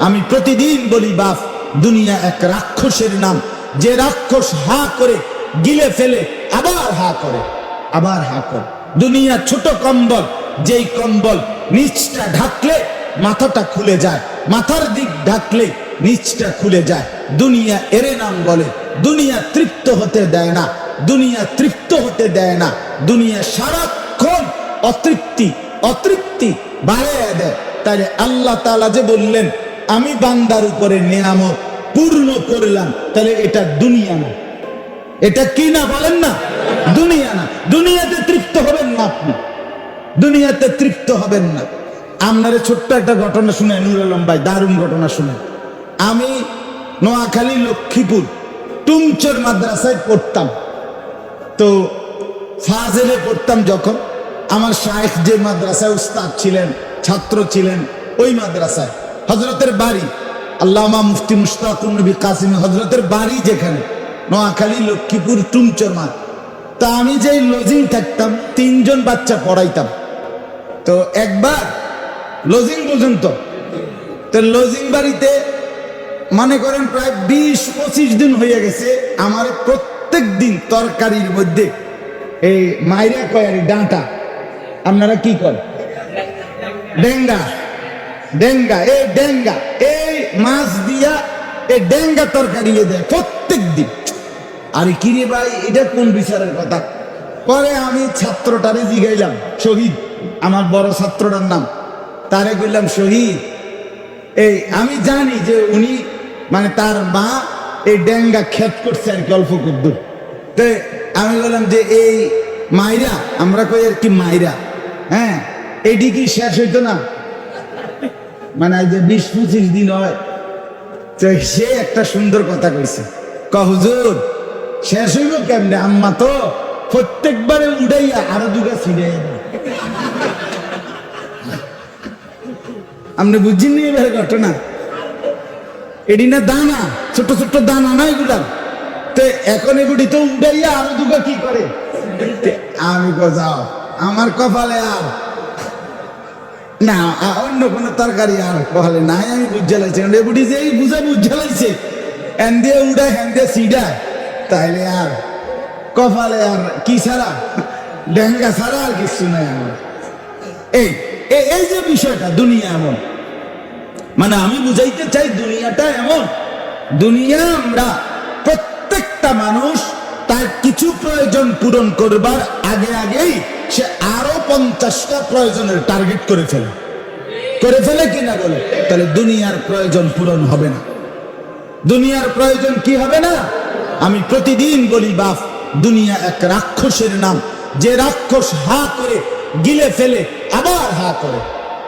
আমি প্রতিদিন বলি, বাপ, দুনিয়া এক রাক্ষসের নাম। যে রাক্ষস হা করে গিলে ফেলে, আবার হা করে, আবার হা করে। দুনিয়া ছোট কম্বল, যেই কম্বল নিচটা ঢাকলে মাথাটা খুলে যায়, মাথার দিক ঢাকলে নিচটা খুলে যায়। দুনিয়া এরে নাম বলে, দুনিয়া তৃপ্ত হতে দেয় না, দুনিয়া তৃপ্ত হতে দেয় না। দুনিয়া সারাক্ষণ অতৃপ্তি অতৃপ্তি বাড়াইয়া দেয়। তাহলে আল্লাহ তাআলা যে বললেন আমি বান্দার উপরে নিয়ামত পূর্ণ করলাম, তাহলে এটা দুনিয়া না। এটা কি না বলেন না? দুনিয়া না। দুনিয়াতে তৃপ্ত হবেন না আপনি। দুনিয়াতে তৃপ্ত হবেন না। আপনারে ছোট্ট একটা ঘটনা শুনে নুর আলম ভাই, দারুণ ঘটনা শুনে আমি নোয়াখালী, লক্ষ্মীপুর টুমচর মাদ্রাসায় পড়তাম। তো ফাজেলে পড়তাম যখন, আমার শায়েখ যে মাদ্রাসায় উস্তাদ ছিলেন, ছাত্র ছিলেন, ওই মাদ্রাসায়। হজরতের বাড়ি, আল্লামা মুফতি মুশতাকুর নবী কাসিম হজরতের বাড়ি যেখানে, নোয়াখালী, লক্ষ্মীপুর, টুমচর মাঠ। তা আমি যেই লজিং থাকতাম, তিনজন বাচ্চা পড়াইতাম। তো একবার লজিং পর্যন্ত, তো লজিং বাড়িতে মনে করেন প্রায় বিশ, পঁচিশ দিন হয়ে গেছে, আমার প্রত্যেক দিন তরকারির মধ্যে এই মাইরা কয়ারি ডাঁটা। আপনারা কি করেন? ডেঙ্গা। ডেঙ্গা এই ডেঙ্গা, এই মাছ দিয়া এই ডেঙ্গা তরকারি দেয় প্রত্যেক দিন। আরে কিরে ভাই, এটা কোন বিচারের কথা? পরে আমি ছাত্রটারে জিগাইলাম, শহীদ, আমার বড় ছাত্রটার নাম। তারে কইলাম, শহীদ, এই আমি জানি যে উনি মানে তার মা এই ডেঙ্গা খেত করছে আর কি অল্প কুদ্দুর তো আমি বললাম যে, এই মাইরা, আমরা কই আর কি মাইরা? হ্যাঁ এটি কি শেষ হইতো না? মানে এই যে বিশ পঁচিশ দিন হয়, তো সে একটা সুন্দর কথা কইছে। কহুজুর শেষ হইব কেমনে? আম্মা তো প্রত্যেকবারে উড়াইয়া আরও দুটা ছিড়ে আপনি বুঝছেন এবারে ঘটনা? এটি না দানা ছোট ছোট দানা না এগুলা? তো এখন এগুলি তো উড়াইয়া আরও দুটো কি করে? আমি যাও, আমার কপালে আর না, অন্য কোন তরকারি আর কপালে নাই, আমি বুঝে লাইছি এগুলি যে এই বুঝে বুঝে লাইছে। হ্যান দিয়ে উড়ায় হ্যান দিয়ে সিডায় তাইলে আর কপালে আর কি ছাড়া? ডেঙ্গা ছাড়া আর কিছু নাই আমার। এই এই যে বিষয়টা, দুনিয়া এমন। মানে আমি বুঝাইতে চাই, দুনিয়াটা এমন। দুনিয়া আমরা প্রত্যেকটা মানুষ তার কিছু প্রয়োজন পূরণ করবার আগে আগেই সে আরও পঞ্চাশটা প্রয়োজনের টার্গেট করে ফেলে। করে ফেলে কিনা বলে? তাহলে দুনিয়ার প্রয়োজন পূরণ হবে না। দুনিয়ার প্রয়োজন কি হবে না? আমি প্রতিদিন বলি, বাপ, দুনিয়া এক রাক্ষসের নাম। যে রাক্ষস হা করে গিলে ফেলে, আবার হা করে,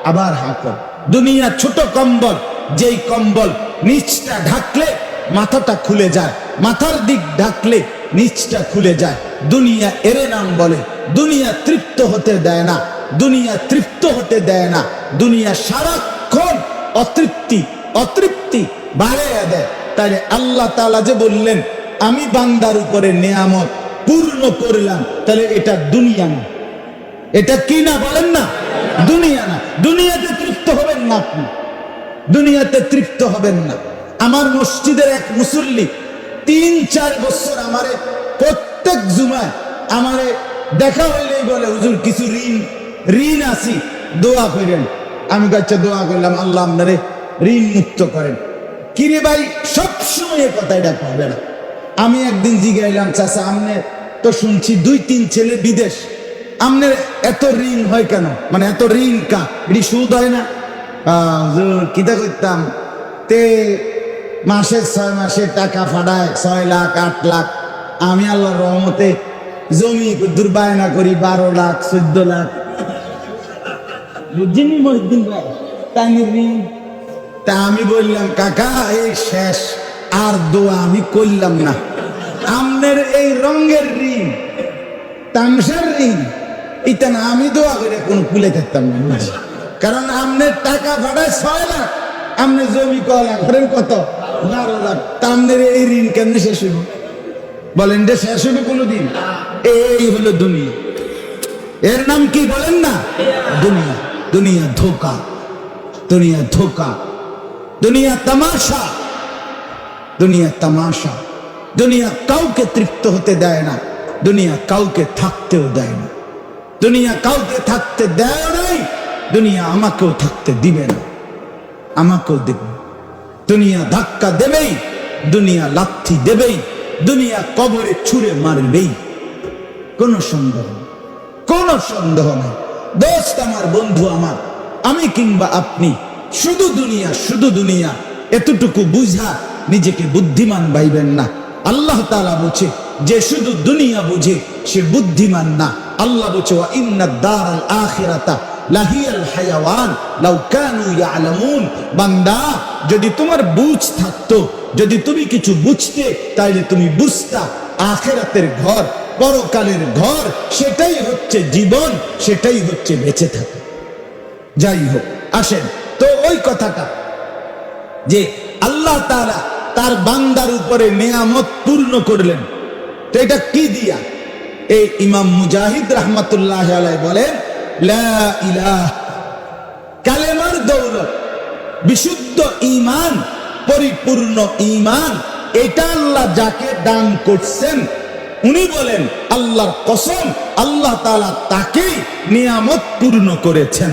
আবার হা করে। দুনিয়া ছোট কম্বল, যেই কম্বল নিচটা ঢাকলে মাথাটা খুলে যায়, মাথার দিক ঢাকলে নিচটা খুলে যায়। দুনিয়া এরে নাম বলে। দুনিয়া তৃপ্ত হতে দেয় না। দুনিয়া তৃপ্ত হতে দেয় না। দুনিয়া সারাক্ষণ অতৃপ্তি অতৃপ্তি বাড়াইয়া দেয়। তাহলে আল্লাহ তাআলা যে বললেন, আমি বান্দার উপরে নিয়ামত পূর্ণ করলাম। তাহলে এটা দুনিয়া না। এটা কি না বলেন না? দুনিয়া না। দুনিয়াতে তৃপ্ত হবেন না আপনি। দুনিয়াতে তৃপ্ত হবেন না। আমার মসজিদের এক মুসল্লি তিন, চার বছর আমারে প্রত্যেক জুমায় আমারে দেখা হইলেই বলে, হুজুর, কিছু ঋণ ঋণ আছি, দোয়া করেন আমি কাছে দোয়া করলাম আল্লাহ আপনারে ঋণ মুক্ত করেন। কিরে ভাই, সবসময় কথা এটা পাবে না। আমি একদিন জিগাইলাম, চাচা, আমনে তো শুনছি দুই, তিন ছেলে বিদেশ আমনের এত ঋণ হয় কেন? মানে এত ঋণ কা? এটি সুদ হয় না? কিতা করতাম তে মাসে ছয় মাসে টাকা ফাটায়, ছয় লাখ, আট লাখ। আমি আল্লাহর রহমতে জমি দুর্বায়না করি, বারো লাখ, চোদ্দ লাখ। বুঝিনি মহিদ্দিন ভাই? তা আমি বললাম, কাকা, এই শেষ। আর দোয়া আমি করলাম না। আমনের এই রঙের ঋণ, তামসার ঋণ, এটা না আমি দোয়া করে কোনো কুলে থাকতাম না। কারণ আমনের টাকা ভাড়ায় ছয় লাখ আমনে জমি ক লাখ? কত? আমনের এই ঋণ কেমনে শেষ হইব? বলেন যে শেষ হইবে এই হলো দুনিয়া। এর নাম কি বলেন না? দুনিয়া। দুনিয়া ধোকা। দুনিয়া ধোকা। দুনিয়া তামাশা। দুনিয়া তামাশা। দুনিয়া কাউকে তৃপ্ত হতে দেয় না। দুনিয়া কাউকে থাকতেও দেয় না। দুনিয়া কাউকে থাকতে দেয় নাই। দুনিয়া আমাকেও থাকতে দিবে না। আমাকেও না। দুনিয়া ধাক্কা দেবেই, দুনিয়া লাথি দেবেই, দুনিয়া কবরে ছুঁড়ে মারবেই। কোনো সন্দেহ কোনো সন্দেহ নেই। দোস্ত আমার, বন্ধু আমার, আমি কিংবা আপনি, শুধু দুনিয়া শুধু দুনিয়া, এতটুকু বুঝা নিজেকে বুদ্ধিমান ভাইবেন না। আল্লাহ তাআলা বলছে, যে শুধু দুনিয়া বুঝে, সে বুদ্ধিমান না। আল্লাহ বলছে, ওয়া ইন্না দারাল আখিরাতা লাহিয়াল হায়াওয়ান, লাউ ইয়ালামুন। বান্দা, যদি তোমার বুঝ থাকতো, যদি তুমি কিছু বুঝতে, তাইলে তুমি বুঝতা। আখেরাতের ঘর, পরকালের ঘর, সেটাই হচ্ছে জীবন, সেটাই হচ্ছে বেঁচে থাকা। যাই হোক, আসেন, তো ওই কথাটা, যে আল্লাহ তাআলা তার বান্দার উপরে নেয়ামত পূর্ণ করলেন। তো এটা কি দিয়া? এই ইমাম মুজাহিদ রহমতুল্লাহ বলেন কালেমার দৌলত, বিশুদ্ধ ইমান পরিপূর্ণ ইমান এটা আল্লাহ যাকে দান করছেন, উনি বলেন, আল্লাহর কসম, আল্লাহ তালা তাকেই নিয়ামত পূর্ণ করেছেন।